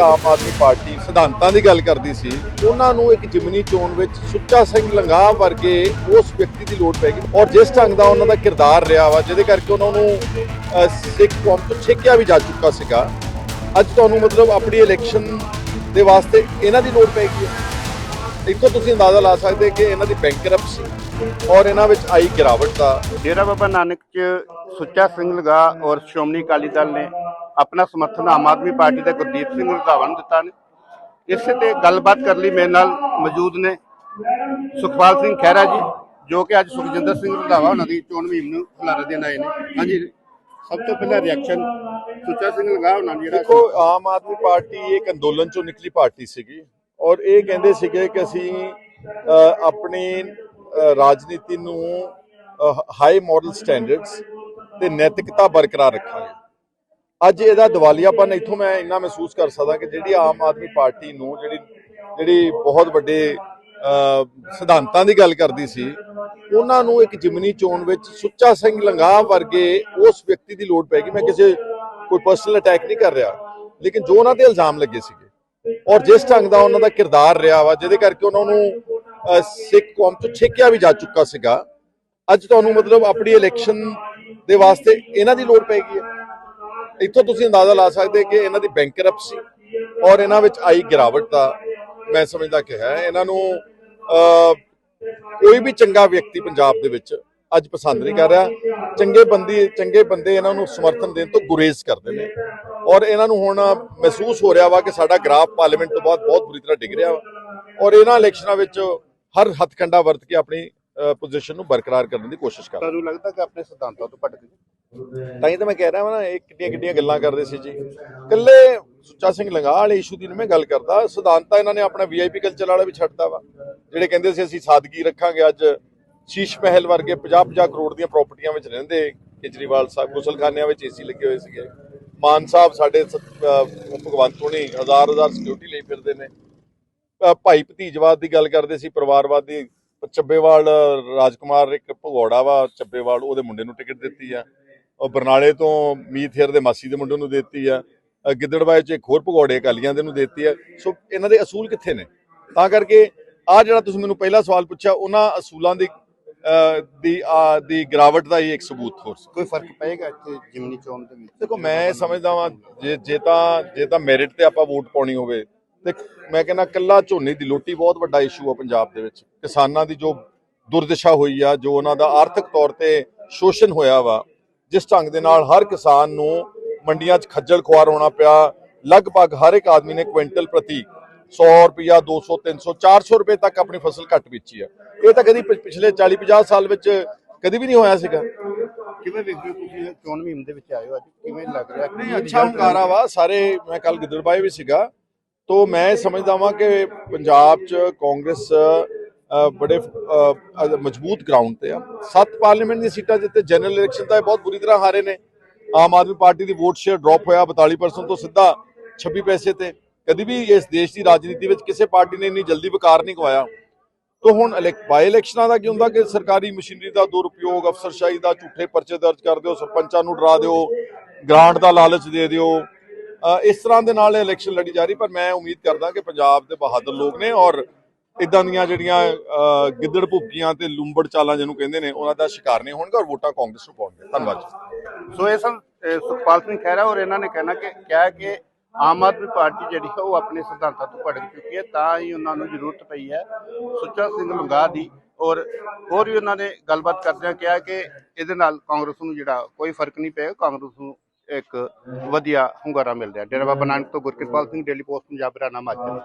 ਆਮ Aadmi party ਸਿਧਾਂਤਾਂ ਦੀ ਗੱਲ ਕਰਦੀ ਸੀ, ਉਹਨਾਂ ਨੂੰ ਇੱਕ ਜਿਮਨੀ ਚੋਣ ਵਿੱਚ ਸੁੱਚਾ ਸਿੰਘ ਲੰਗਾਹ ਵਰਗੇ ਉਸ ਵਿਅਕਤੀ ਦੀ ਲੋੜ ਪੈਗੀ ਔਰ ਜਿਸ ਢੰਗ ਦਾ ਉਹਨਾਂ ਦਾ ਕਿਰਦਾਰ ਰਿਹਾ ਵਾ, ਜਿਹਦੇ ਕਰਕੇ ਉਹਨਾਂ ਨੂੰ ਸਿੱਖ ਕੌਮ ਤੋਂ ਛੇਕਿਆ ਵੀ ਜਾ ਚੁੱਕਾ ਸੀਗਾ। ਅੱਜ ਤੁਹਾਨੂੰ ਮਤਲਬ ਆਪਣੀ ਇਲੈਕਸ਼ਨ ਦੇ ਵਾਸਤੇ ਇਹਨਾਂ ਦੀ ਲੋੜ ਪੈਗੀ ਹੈ। ਇੱਥੋਂ ਤੁਸੀਂ ਅੰਦਾਜ਼ਾ ਲਾ ਸਕਦੇ ਕਿ ਇਹਨਾਂ ਦੀ ਬੈਂਕਰਪਸੀ ਔਰ ਇਹਨਾਂ ਵਿੱਚ ਆਈ ਗਿਰਾਵਟ ਦਾ। ਡੇਰਾ ਬਾਬਾ ਨਾਨਕ ਚ ਸੁੱਚਾ ਸਿੰਘ ਲਗਾ ਔਰ ਸ਼੍ਰੋਮਣੀ ਅਕਾਲੀ ਦਲ ਨੇ ਆਪਣਾ ਸਮਰਥਨ ਆਮ ਆਦਮੀ ਪਾਰਟੀ ਦੇ ਗੁਰਦੀਪ ਸਿੰਘ ਰੰਧਾਵਾ ਨੂੰ ਦਿੱਤਾ ਨੇ। ਇਸੇ ਤੇ ਗੱਲਬਾਤ ਕਰਨ ਲਈ ਮੇਰੇ ਨਾਲ ਮੌਜੂਦ ਨੇ ਸੁਖਪਾਲ ਸਿੰਘ ਖਹਿਰਾ ਜੀ, ਜੋ ਕਿ ਅੱਜ ਸੁਖਜਿੰਦਰ ਸਿੰਘ ਰੰਧਾਵਾ ਉਹਨਾਂ ਦੀ ਚੋਣ ਮੁਹਿੰਮ ਨੂੰ ਹੁਲਾਰਾ ਦੇਣ ਆਏ ਨੇ। ਹਾਂਜੀ, ਸਭ ਤੋਂ ਪਹਿਲਾਂ ਰਿਐਕਸ਼ਨ ਸੁੱਚਾ ਸਿੰਘ ਲਗਾ ਉਹਨਾਂ ਨੇ ਦੇਖੋ, ਆਮ ਆਦਮੀ ਪਾਰਟੀ ਇੱਕ ਅੰਦੋਲਨ ਚੋਂ ਨਿਕਲੀ ਪਾਰਟੀ ਸੀਗੀ ਔਰ ਇਹ ਕਹਿੰਦੇ ਸੀਗੇ ਕਿ ਅਸੀਂ ਆਪਣੀ ਰਾਜਨੀਤੀ ਨੂੰ ਹਾਈ ਮੋਰਲ ਸਟੈਂਡਰਡਸ ਤੇ ਨੈਤਿਕਤਾ ਬਰਕਰਾਰ ਰੱਖਾਂਗੇ। ਅੱਜ ਇਹਦਾ ਦਿਵਾਲੀਆਪਨ ਇੱਥੋਂ ਮੈਂ ਇੰਨਾ ਮਹਿਸੂਸ ਕਰ ਸਕਦਾ ਕਿ ਜਿਹੜੀ ਆਮ ਆਦਮੀ ਪਾਰਟੀ ਨੂੰ ਜਿਹੜੀ ਜਿਹੜੀ ਬਹੁਤ ਵੱਡੇ ਸਿਧਾਂਤਾਂ ਦੀ ਗੱਲ ਕਰਦੀ ਸੀ, ਉਹਨਾਂ ਨੂੰ ਇੱਕ ਜਿਮਨੀ ਚੋਣ ਵਿੱਚ ਸੁੱਚਾ ਸਿੰਘ ਲੰਗਾਹ ਵਰਗੇ ਉਸ ਵਿਅਕਤੀ ਦੀ ਲੋੜ ਪੈਗੀ ਮੈਂ ਕਿਸੇ, ਕੋਈ ਪਰਸਨਲ ਅਟੈਕ ਨਹੀਂ ਕਰ ਰਿਹਾ, ਲੇਕਿਨ ਜੋ ਉਹਨਾਂ ਤੇ ਇਲਜ਼ਾਮ ਲੱਗੇ ਸੀਗੇ, ਔਰ ਜਿਸ ਢੰਗ ਦਾ ਉਹਨਾਂ ਦਾ ਕਿਰਦਾਰ ਰਿਹਾ ਵਾ, ਜਿਹਦੇ ਕਰਕੇ ਉਹਨਾਂ ਨੂੰ ਸਿੱਖ ਕੌਮ ਤੋਂ ਛੇਕਿਆ ਵੀ ਜਾ ਚੁੱਕਾ ਸੀਗਾ, ਅੱਜ ਤੁਹਾਨੂੰ ਮਤਲਬ ਆਪਣੀ ਇਲੈਕਸ਼ਨ ਦੇ ਵਾਸਤੇ ਇਹਨਾਂ ਦੀ ਲੋੜ ਪੈਗੀ ਹੈ। ਇੱਥੋਂ ਤੁਸੀਂ ਅੰਦਾਜ਼ਾ ਲਾ ਸਕਦੇ ਕਿ ਇਹਨਾਂ ਦੀ ਬੈਂਕਰਪਸੀ ਔਰ ਇਹਨਾਂ ਵਿੱਚ ਆਈ ਗਿਰਾਵਟ ਦਾ ਮੈਂ ਸਮਝਦਾ ਕਿ ਹੈ। ਇਹਨਾਂ ਨੂੰ ਕੋਈ ਵੀ ਚੰਗਾ ਵਿਅਕਤੀ ਪੰਜਾਬ ਦੇ ਵਿੱਚ ਅੱਜ ਪਸੰਦ ਨਹੀਂ ਕਰ ਰਿਹਾ। ਚੰਗੇ ਬੰਦੀ, ਚੰਗੇ ਬੰਦੇ ਇਹਨਾਂ ਨੂੰ ਸਮਰਥਨ ਦੇਣ ਤੋਂ ਗੁਰੇਜ਼ ਕਰਦੇ ਨੇ। ਔਰ ਇਹਨਾਂ ਨੂੰ ਹੁਣ ਮਹਿਸੂਸ ਹੋ ਰਿਹਾ ਵਾ ਕਿ ਸਾਡਾ ਗ੍ਰਾਫ ਪਾਰਲੀਮੈਂਟ ਤੋਂ ਬਾਅਦ ਬਹੁਤ ਬੁਰੀ ਤਰ੍ਹਾਂ ਡਿੱਗ ਰਿਹਾ ਵਾ। ਔਰ ਇਹਨਾਂ ਇਲੈਕਸ਼ਨਾਂ ਵਿੱਚ ਹਰ ਹੱਥਕੰਡਾ ਵਰਤ ਕੇ ਆਪਣੀ ਪੋਜੀਸ਼ਨ ਨੂੰ ਬਰਕਰਾਰ ਕਰਨ ਦੀ ਕੋਸ਼ਿਸ਼ ਕਰ ਰਹੇ ਤੁਹਾਨੂੰ ਲੱਗਦਾ ਕਿ ਆਪਣੇ ਸਿਧਾਂਤਾਂ ਤੋਂ ਭਟਕ ਗਏ? ਤਾਂ ਹੀ ਤਾਂ ਮੈਂ ਕਹਿ ਰਿਹਾ ਹਾਂ ਨਾ ਇਹ ਕਿੱਡੀਆਂ ਕਿੱਡੀਆਂ ਗੱਲਾਂ ਕਰਦੇ ਸੀ ਜੀ। ਕੱਲੇ ਸੁੱਚਾ ਸਿੰਘ ਲੰਗਾਹ ਵਾਲੇ ਇਸ਼ੂ ਦੀ ਮੈਂ ਗੱਲ ਕਰਦਾ ਸਿਧਾਂਤ ਇਹਨਾਂ ਨੇ ਆਪਣਾ ਵੀਆਈਪੀ ਕਲਚਰ ਵਾਲਾ ਵੀ ਛੱਡਤਾ ਵਾ ਜਿਹੜੇ ਕਹਿੰਦੇ ਸੀ ਅਸੀਂ ਸਾਦਗੀ ਰੱਖਾਂਗੇ ਅੱਜ। ਸ਼ੀਸ਼ ਮਹਿਲ ਵਰਗੇ 50-50 ਕਰੋੜ ਦੀਆਂ ਪ੍ਰਾਪਰਟੀਆਂ ਵਿੱਚ ਰਹਿੰਦੇ ਕੇਜਰੀਵਾਲ ਸਾਹਿਬ ਗੁਸਲਖਾਨਿਆਂ ਵਿੱਚ ਏਸੀ ਲੱਗੇ ਹੋਏ ਸੀਗੇ। ਮਾਨ ਸਾਹਿਬ ਸਾਡੇ ਭਗਵੰਤ ਹੁਣੀ ਹਜ਼ਾਰ ਹਜ਼ਾਰ ਸਿਕਿਉਰਿਟੀ ਲਈ ਫਿਰਦੇ ਨੇ। ਭਾਈ ਭਤੀਜਵਾਦ ਦੀ ਗੱਲ ਕਰਦੇ ਸੀ ਪਰਿਵਾਰਵਾਦ ਦੀ ਚੱਬੇਵਾਲ ਰਾਜਕੁਮਾਰ ਇੱਕ ਭਗੌੜਾ ਵਾ ਚੱਬੇਵਾਲ ਉਹਦੇ ਮੁੰਡੇ ਨੂੰ ਟਿਕਟ ਦਿੱਤੀ ਆ। ਉਹ ਬਰਨਾਲੇ ਤੋਂ ਮੀਥੇਰ ਦੇ ਮਾਸੀ ਦੇ ਮੁੰਡੇ ਨੂੰ ਦਿੱਤੀ ਆ। ਅਹ ਗਿੱਦੜਬਾਏ ਚ ਇੱਕ ਹੋਰ ਭਗੌੜੇ ਅਕਾਲੀਆਂ ਦੇ ਨੂੰ ਦਿੱਤੀ ਆ। ਸੋ ਇਹਨਾਂ ਦੇ ਅਸੂਲ ਕਿੱਥੇ ਨੇ? ਤਾਂ ਕਰਕੇ ਆ ਜਿਹੜਾ ਤੁਸੀਂ ਮੈਨੂੰ ਪਹਿਲਾ ਸਵਾਲ ਪੁੱਛਿਆ ਉਹਨਾਂ ਅਸੂਲਾਂ ਦੀ ਦੀ ਆ ਦੀ ਗਿਰਾਵਟ ਦਾ ਹੀ ਇੱਕ ਸਬੂਤ ਹੋ ਸਕਦਾ ਕੋਈ ਫ਼ਰਕ ਪਏਗਾ ਇੱਥੇ ਜਿਮਨੀ ਚੋਣ ਦੇ ਵਿੱਚ? ਦੇਖੋ ਮੈਂ ਸਮਝਦਾ ਵਾਂ ਜੇ ਜੇ ਤਾਂ ਜੇ ਤਾਂ ਮੈਰਿਟ ਤੇ ਆਪਾਂ ਵੋਟ ਪਾਉਣੀ ਹੋਵੇ ਤੇ ਮੈਂ ਕਹਿੰਦਾ ਕੱਲਾ ਝੋਨੇ ਦੀ ਲੋਟੀ ਬਹੁਤ ਵੱਡਾ ਇਸ਼ੂ ਆ ਪੰਜਾਬ ਦੇ ਵਿੱਚ। ਕਿਸਾਨਾਂ ਦੀ ਜੋ ਦੁਰਦਸ਼ਾ ਹੋਈ ਆ ਜੋ ਉਹਨਾਂ ਦਾ ਆਰਥਿਕ ਤੌਰ ਤੇ ਸ਼ੋਸ਼ਣ ਹੋਇਆ ਵਾ ਜਿਸ ਢੰਗ ਦੇ ਨਾਲ ਹਰ ਕਿਸਾਨ ਨੂੰ ਮੰਡੀਆਂ 'ਚ ਖੱਜਲ ਖੁਆਰ ਹੋਣਾ ਪਿਆ। ਲਗਭਗ ਹਰ ਇੱਕ ਆਦਮੀ ਨੇ ਕੁਇੰਟਲ ਪ੍ਰਤੀ 100 ਰੁਪਿਆ 200 300 400 ਰੁਪਏ ਤੱਕ ਆਪਣੀ ਫਸਲ ਘੱਟ ਵੇਚੀ ਆ। ਇਹ ਤਾਂ ਕਦੀ ਪਿਛਲੇ 40 50 ਸਾਲ ਵਿੱਚ ਕਦੀ ਵੀ ਨਹੀਂ ਹੋਇਆ ਸੀਗਾ। ਕਿਵੇਂ ਵੇਖਦੇ ਤੁਸੀਂ ਚੋਣ ਮੁਹਿੰਮ ਦੇ ਵਿੱਚ ਆਏ ਹੋ ਅੱਜ? ਕਿਵੇਂ ਲੱਗ ਰਿਹਾ? ਨਹੀਂ ਅੱਛਾ ਹੁੰਗਾਰਾ ਵਾ। ਸਾਰੇ ਮੈਂ ਕੱਲ ਗਿੱਦੜਬਾਏ ਵੀ ਸੀਗਾ। ਤੋਂ ਮੈਂ ਸਮਝਦਾ ਵਾਂ ਕਿ ਪੰਜਾਬ 'ਚ ਕਾਂਗਰਸ ਬੜੇ ਮਜ਼ਬੂਤ ਗਰਾਊਂਡ ਤੇ ਆ। ਸੱਤ ਪਾਰਲੀਮੈਂਟ ਦੀਆਂ ਸੀਟਾਂ ਜਿੱਤੇ ਜਨਰਲ ਇਲੈਕਸ਼ਨ ਤਾਂ ਇਹ ਬਹੁਤ ਬੁਰੀ ਤਰ੍ਹਾਂ ਹਾਰੇ ਨੇ। ਆਮ ਆਦਮੀ ਪਾਰਟੀ ਦੀ ਵੋਟ ਸ਼ੇਅਰ ਡ੍ਰੌਪ ਹੋਇਆ 42% ਤੋਂ ਸਿੱਧਾ 26 ਪੈਸੇ ਤੇ। ਕਦੀ ਵੀ ਇਸ ਦੇਸ਼ ਦੀ ਰਾਜਨੀਤੀ ਵਿੱਚ ਕਿਸੇ ਪਾਰਟੀ ਨੇ ਇੰਨੀ ਜਲਦੀ ਵਿਕਾਰ ਨਹੀਂ ਗਵਾਇਆ ਤੋਂ ਹੁਣ ਇਲੈਕ- ਬਾਈ ਇਲੈਕਸ਼ਨਾਂ ਦਾ ਕੀ ਹੁੰਦਾ ਕਿ ਸਰਕਾਰੀ ਮਸ਼ੀਨਰੀ ਦਾ ਦੁਰਉਪਯੋਗ, ਅਫਸਰਸ਼ਾਹੀ ਦਾ ਝੂਠੇ ਪਰਚੇ ਦਰਜ ਕਰ ਦਿਓ, ਸਰਪੰਚਾਂ ਨੂੰ ਡਰਾ ਦਿਓ ਗ੍ਰਾਂਟ ਦਾ ਲਾਲਚ ਦੇ ਦਿਓ। ਇਸ ਤਰ੍ਹਾਂ ਦੇ ਨਾਲ ਇਲੈਕਸ਼ਨ ਲੜੀ ਜਾ ਰਹੀ, ਪਰ ਮੈਂ ਉਮੀਦ ਕਰਦਾ ਕਿ ਪੰਜਾਬ ਦੇ ਬਹਾਦਰ ਲੋਕ ਨੇ ਔਰ ਇਦਾਂ ਦੀਆਂ ਜਿਹੜੀਆਂ ਗਿੱਦੜ ਭੁੱਕੀਆਂ ਤੇ ਲੁੰਬੜ ਚਾਲਾਂ ਜਿਹਨੂੰ ਕਹਿੰਦੇ ਨੇ, ਉਹਨਾਂ ਦਾ ਸ਼ਿਕਾਰ ਨਹੀਂ ਹੋਣਗੇ ਔਰ ਵੋਟਾਂ ਕਾਂਗਰਸ ਨੂੰ ਪਾਉਣਗੇ। ਧੰਨਵਾਦ ਸੋ ਇਹ ਸਨ ਸੁਖਪਾਲ ਸਿੰਘ ਖਹਿਰਾ ਔਰ ਇਹਨਾਂ ਨੇ ਕਹਿਣਾ ਕਿ, ਕਿਹਾ ਕਿ ਆਮ ਆਦਮੀ ਪਾਰਟੀ ਜਿਹੜੀ ਹੈ ਉਹ ਆਪਣੇ ਸਿਧਾਂਤਾਂ ਤੋਂ ਭਟਕ ਚੁੱਕੀ ਹੈ, ਤਾਂ ਹੀ ਉਹਨਾਂ ਨੂੰ ਜ਼ਰੂਰਤ ਪਈ ਹੈ ਸੁੱਚਾ ਸਿੰਘ ਲੰਗਾ ਦੀ ਔਰ ਹੋਰ ਵੀ ਉਹਨਾਂ ਨੇ ਗੱਲਬਾਤ ਕਰਦਿਆਂ ਕਿਹਾ ਕਿ ਇਹਦੇ ਨਾਲ ਕਾਂਗਰਸ ਨੂੰ ਜਿਹੜਾ, ਕੋਈ ਫ਼ਰਕ ਨਹੀਂ ਪਏਗਾ, ਕਾਂਗਰਸ ਨੂੰ ਇੱਕ ਵਧੀਆ ਹੁੰਗਾਰਾ ਮਿਲ ਰਿਹਾ। ਡੇਰਾ ਬਾਬਾ ਨਾਨਕ ਤੋਂ ਗੁਰਕਿਰਪਾਲ ਸਿੰਘ, ਡੇਲੀ ਪੋਸਟ, ਪੰਜਾਬ ਰਾਣਾ ਮਾਝਾ